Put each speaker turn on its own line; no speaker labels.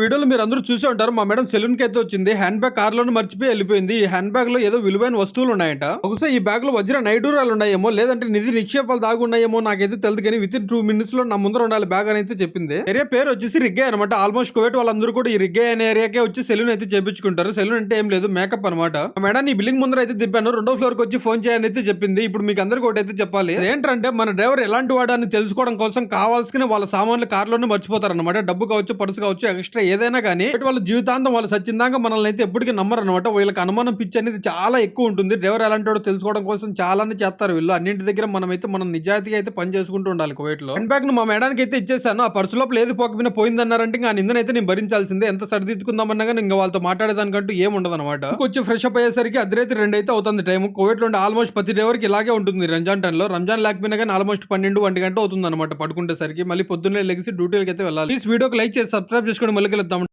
వీడియోలో మీరు అందరూ చూసే ఉంటారు. మా మేడం సెలూన్కి అయితే వచ్చింది. హ్యాండ్ బ్యాగ్ కార్లోనే మర్చిపోయి వెళ్ళిపోయింది. ఈ హ్యాండ్ బ్యాగ్లో ఏదో విలువైన వస్తువులు ఉన్నాయంట. ఒకసారి ఈ బ్యాగ్లో వజ్ర నైడూరాలు ఉన్నాయేమో లేదంటే నిధి నిక్షేపాలు దాగి ఉన్నాయేమో నాకైతే తెలియదు కానీ విత్ ఇన్ టూ మినిట్స్లో నా ముందర ఉండాలి బ్యాగ్ అని అయితే చెప్పింది. ఏరియా పేరు వచ్చేసి రిగ్గే అనమాట ఆల్మోస్ట్ కువైట్ వాళ్ళందరూ కూడా ఈ రిగ్గే అనే ఏరియాకే వచ్చి సెలూన్ అయితే చేపించుకుంటారు. సెలూన్ అంటే ఏం లేదు మేకప్ అనమాట మేడం ఈ బిల్డింగ్ ముందర అయితే దింపాను. రెండో ఫ్లోర్కి వచ్చి ఫోన్ చేయని అయితే చెప్పింది. ఇప్పుడు మీకు అందరికీ ఒకటి అయితే చెప్పాలి. ఏంటంటే మన డ్రైవర్ ఎలాంటి వాడు అని తెలుసుకోవడం కోసం కావాల్సిన వాళ్ళ సామాన్లు కార్లోనే మర్చిపోతారు అనమాట డబ్బు కావచ్చు పర్సు కావచ్చు ఎక్స్ట్రా ఏదైనా కానీ వాళ్ళ జీవితాంతం వాళ్ళు సచ్చిందాక మనల్ని అయితే ఎప్పటికీ నమ్మరు అనమాట వీళ్ళకి అనుమానం పిచ్చి అనేది చాలా ఎక్కువ ఉంటుంది. డ్రైవర్ ఎలాంటి వాడు తెలుసుకోవడం కోసం చాలానే చేస్తారు. వీళ్ళు అన్నింటి దగ్గర మనం అయితే మనం నిజాయితీగా అయితే పని చేసుకుంటూ ఉండాలి కువైట్లో హ్యాండ్ బ్యాగ్ను మా మేడానికి అయితే ఇచ్చేసాను. ఆ పర్సు లోపల ఏది పోకపోయినా పోయిందన్నారంటే ఇంకా ఆ నిందనైతే నేను భరించాల్సిందే. ఎంత సరిదిద్దుకుందామన్నా కానీ ఇంకా వాళ్ళతో మాట్లాడేదానికంటూ ఏం ఉండదు అనమాట కొంచెం ఫ్రెష్ అప్ అయ్యేసరికి అర్ధరైతే రెండు అయితే అవుతుంది టైం కోవిడ్లో ఆల్మోస్ట్ ప్రతి డ్రైవర్కి ఇలాగే ఉంటుంది. రంజాన్ టైంలో రంజాన్ లేకపోయినా కానీ ఆల్మోస్ట్ పన్నెండు ఒంటి గంట అవుతుంది అనమాట పడుకుంటే సరికి మళ్ళీ పొద్దున్నే లెగిసి డ్యూటీలకి అయితే వెళ్ళాలి. ఈ వీడియోకి లైక్ చేసి సబ్స్క్రైబ్ చేసుకోండి. మళ్ళీ மக்களை தமிழ்